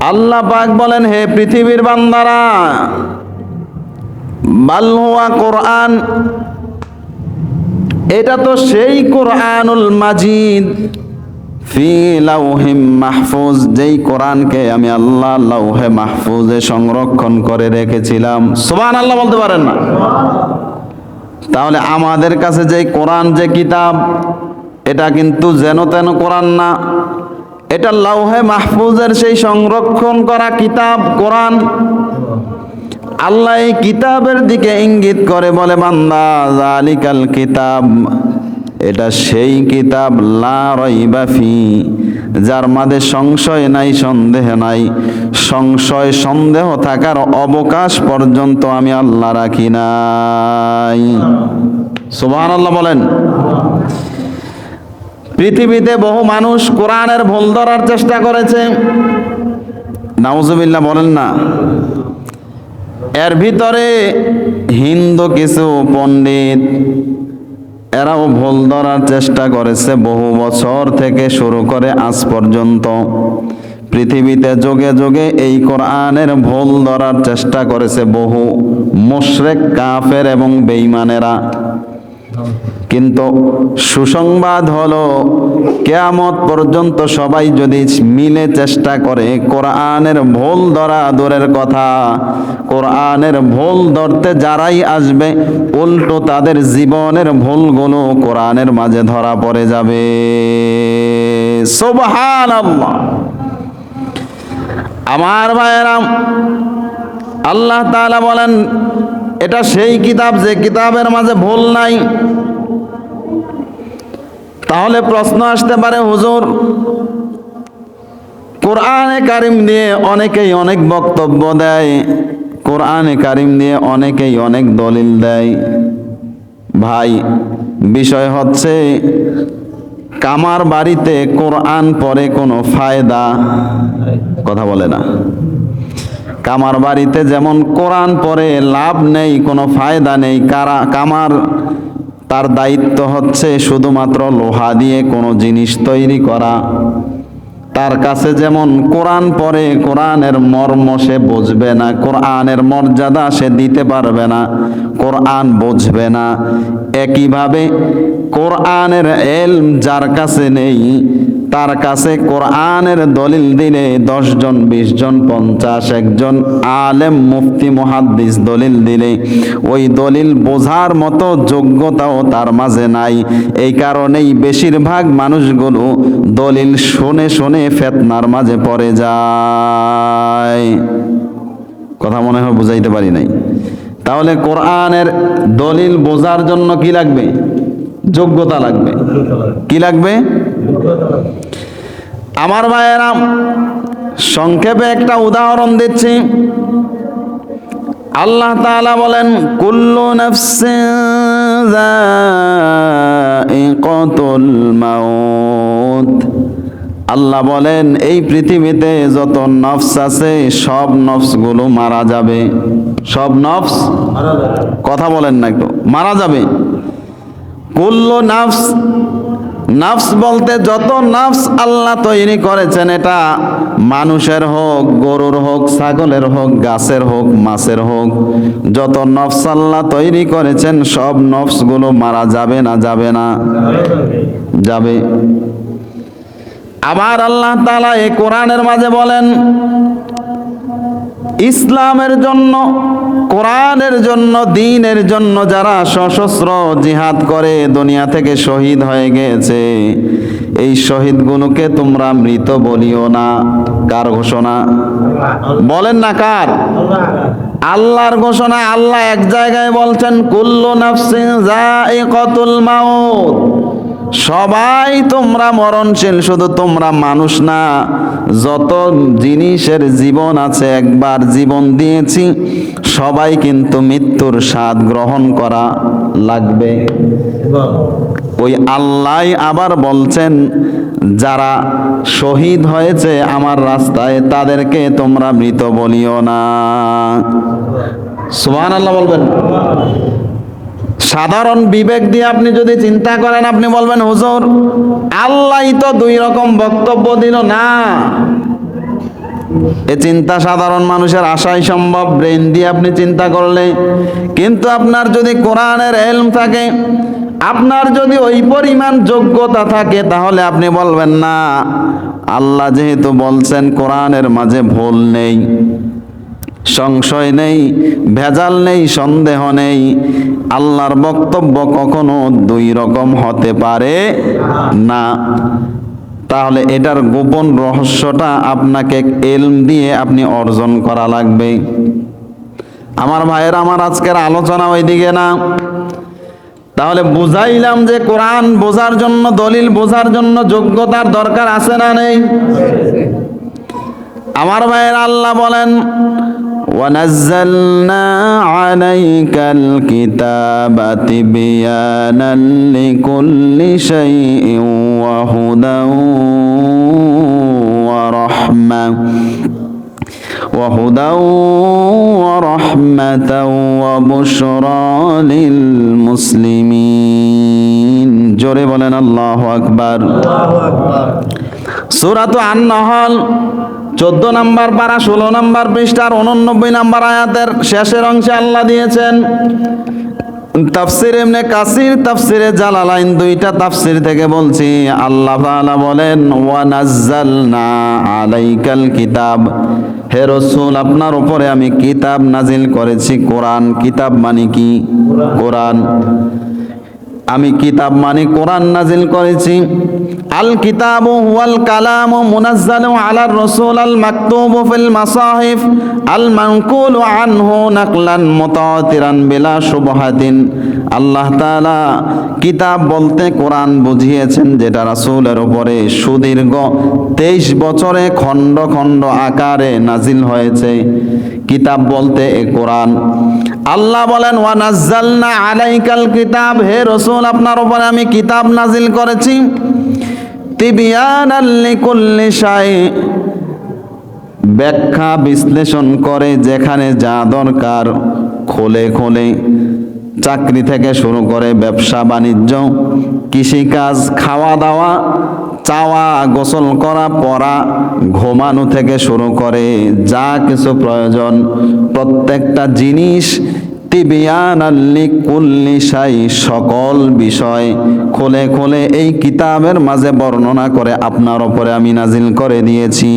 আল্লাহ পাক বলেন, হে পৃথিবীর বান্দারা, বাল হুয়া কোরআন। এটা তো সেই কোরআনুল মাজিদ। ফি লাউহিম মাহফুজ, যেই কোরআনকে আমি আল্লাহ লাউহে মাহফুজে সংরক্ষণ করে রেখেছিলাম। সুবহান আল্লাহ বলতে পারেন না? তাহলে আমাদের কাছে যে কোরআন, যে কিতাব, এটা কিন্তু যেন তেন কোরআন না। এটা লাউহে মাহফুজের সেই সংরক্ষণ করা কিতাব, কোরআন। আল্লাহ এই কিতাবের দিকে ইঙ্গিত করে, বলে, বান্দা জালিকাল কিতাব, এটা সেই কিতাব, লা যার মাঝে সংশয় নাই, সন্দেহ নাই। সংশয়, সন্দেহ থাকার অবকাশ পর্যন্ত আমি আল্লাহ রাখি নাই। সুবহানাল্লাহ বলেন। পৃথিবীতে বহু মানুষ কোরআনের ভুল ধরার চেষ্টা করেছে। নাউজুবিল্লাহ বলেন না। এর ভিতরে হিন্দু কিছু পণ্ডিত, এরাও ভুল ধরার চেষ্টা করেছে বহু বছর থেকে শুরু করে আজ পর্যন্ত। পৃথিবীতে যোগে যোগে এই কোরআনের ভুল ধরার চেষ্টা করেছে বহু মুশরেক, কাফের এবং বেঈমানেরা। কিন্তু সুসংবাদ হলো কেয়ামত পর্যন্ত সবাই যদি মিলে চেষ্টা করে কোরআনের ভুল ধরা দূরের কথা, কোরআনের ভুল ধরতে যারাই আসবে, উল্টো তাদের জীবনের ভুলগুলো কোরআনের মাঝে ধরা পড়ে যাবে। আমার ভাইয়েরাম আল্লাহ তাআলা বলেন এটা সেই কিতাব, যে কিতাবের মাঝে ভুল নাই। তাহলে প্রশ্ন আসতে পারে, হুজুর, কোরআনে কারিম নিয়ে অনেকেই অনেক বক্তব্য দেয়, কোরআনে কারিম নিয়ে অনেকেই অনেক দলিল দেয়। ভাই, বিষয় হচ্ছে, কামার বাড়িতে কোরআন পরে কোনো ফায়দা? কথা বলে না। কামার বাড়িতে যেমন কোরআন পরে লাভ নেই, কোনো ফায়দা নেই। কারা, কামার, তার দায়িত্ব হচ্ছে শুধুমাত্র লোহা দিয়ে কোনো জিনিস তৈরি করা। তার কাছে যেমন কোরআন পরে কোরআনের মর্ম সে বুঝবে না, কোরআনের মর্যাদা সে দিতে পারবে না, কোরআন বুঝবে না। একইভাবে কোরআনের এলম যার কাছে নেই তার কাছে কোরআনের দলিল দিলে দশজন বিশ জন পঞ্চাশ একজন আলেম, মুফতি, মুহাদ্দিস দলিল দিলে। ওই দলিল বোঝার মতো যোগ্যতাও তার মাঝে নাই। এই কারণেই বেশিরভাগ মানুষগুলো দলিল শুনে শুনে ফেতনার মাঝে পড়ে যায়। কথা মনে হয় বুঝাইতে পারি নাই। তাহলে কোরআনের দলিল বোঝার জন্য কি লাগবে? যোগ্যতা লাগবে। কি লাগবে? আমার ভাইয়েরা সংক্ষেপে একটা উদাহরণ দিচ্ছি। আল্লাহ তাআলা বলেন কুল্লু নাফসিন যায়িকাতুল মাউত। আল্লাহ বলেন এই পৃথিবীতে যত নফস আছে সব নফসগুলো মারা যাবে। সব নফস? কথা বলেন না একটু। মারা যাবে। কুল্লু নাফস নাফস বলতে যত নাফস আল্লাহ তৈরি করেছেন, এটা মানুষের হোক, গরুর হোক, ছাগলের হোক, গাছের হোক, মাছের হোক, যত নফস আল্লাহ তৈরি করেছেন, সব নফসগুলো মারা যাবে না যাবে না? যাবে। আবার আল্লাহ তাআলা এ কোরআনের মাঝে বলেন ইসলামের জন্য, কোরআনের জন্য, দিনের জন্য যারা সশস্ত্র জিহাদ করে, দুনিয়া থেকে শহীদ হয়ে গেছে, এই শহীদগুলোকে তোমরা মৃত বলিও না। কার ঘোষণা? বলেন না কার? আল্লাহর ঘোষণা, আল্লাহ এক জায়গায় বলছেন, কুল্লু নাফসিন যায়িকাতুল মাউত। সবাই তোমরা মরণশীল, শুধু তোমরা মানুষ না। যত জিনিসের জীবন আছে, একবার জীবন দিয়েছি, সবাই কিন্তু মৃত্যুর স্বাদ গ্রহণ করা লাগবে। ওই আল্লাহ আবার বলছেন, যারা শহীদ হয়েছে আমার রাস্তায়, তাদেরকে তোমরা মৃত বলিও না। সুবহান আল্লাহ বলবেন। সাধারণ বিবেক দিয়ে আপনি যদি চিন্তা করেন, আপনি বলবেন, হুজুর, আল্লাহ তো দুই রকম বক্তব্য দিল না। এ চিন্তা সাধারণ মানুষের আশাই সম্ভব, ব্রেন দিয়ে আপনি চিন্তা করলে। কিন্তু আপনার যদি কোরআনের এলম থাকে, আপনার যদি ওই পরিমাণ যোগ্যতা থাকে, তাহলে আপনি বলবেন, না, আল্লাহ যেহেতু বলছেন, কোরআনের মাঝে ভুল নেই। সংশয় নেই, ভেজাল নেই, সন্দেহ নেই। আল্লাহর বক্তব্য কখনো দুই রকম হতে পারে না। তাহলে এটার গোপন রহস্যটা আপনাকে এলম দিয়ে আপনি অর্জন করা লাগবে। আমার ভাইয়ের আমার আজকের আলোচনা ওইদিকে না। তাহলে বুঝাইলাম যে কোরআন বোঝার জন্য, দলিল বোঝার জন্য যোগ্যতার দরকার আছে না নেই? আমার ভাইয়ের আল্লাহ বলেন ونزلنا عليك الكتاب تبيانا لكل شيء وهدى ورحمة وهدى ورحمة وبشرى للمسلمين জোরে বলেন আল্লাহ আকবার সুরাত আন্নহল চোদ্দ নম্বর পারা, ষোলো নম্বর পৃষ্ঠার উননব্বই নম্বর আয়াতের শেষের অংশে আল্লাহ দিয়েছেন, তাফসির এমনি কাসির, তাফসিরে জালালাইন দুইটা তাফসির থেকে বলছি, আল্লাহ তাআলা বলেন, ওয়া নাজ্জালনা আলাইকাল কিতাব। হে রসুল, আপনার উপরে আমি কিতাব নাজিল করেছি, কোরআন, কিতাব মানে কি? কোরআন। আমি কিতাব মানে কোরআন নাজিল করেছি। আল কিতাব ওয়াল কালাম ও মুনাজ্জাল আলার রসুল, আল মাকতুব ফিল মাসাহিফ, আল মানকুল আনহু নাকলান মুতাওয়াতিরান বিলা শুবহাতিন। আল্লাহ তাআলা কিতাব বলতে কোরআন বুঝিয়েছেন, যেটা রাসূলের উপরে সুদীর্ঘ তেইশ বছরে খণ্ড খণ্ড আকারে নাজিল হয়েছে। কিতাব বলতে এ কোরআন। আল্লাহ বলেন, ওয়া নাজ্জালনা আলাইকাল কিতাব। হে রসুল, আপনার উপরে আমি কিতাব নাজিল করেছি। তিবিয়ানাল লিকুল্লি শাই। ব্যাখ্যা বিশ্লেষণ করে যেখানে যা দরকার, খোলে খোলে চাকরি থেকে শুরু করে ব্যবসা, বাণিজ্য, কৃষিকাজ, খাওয়া দাওয়া চাওয়া গোসল করা, পড়া, ঘুমানো থেকে শুরু করে যা কিছু প্রয়োজন, প্রত্যেকটা জিনিস সকল বিষয় খোলে খোলে এই কিতাবের মাঝে বর্ণনা করে আপনার ওপরে আমি নাজিল করে দিয়েছি।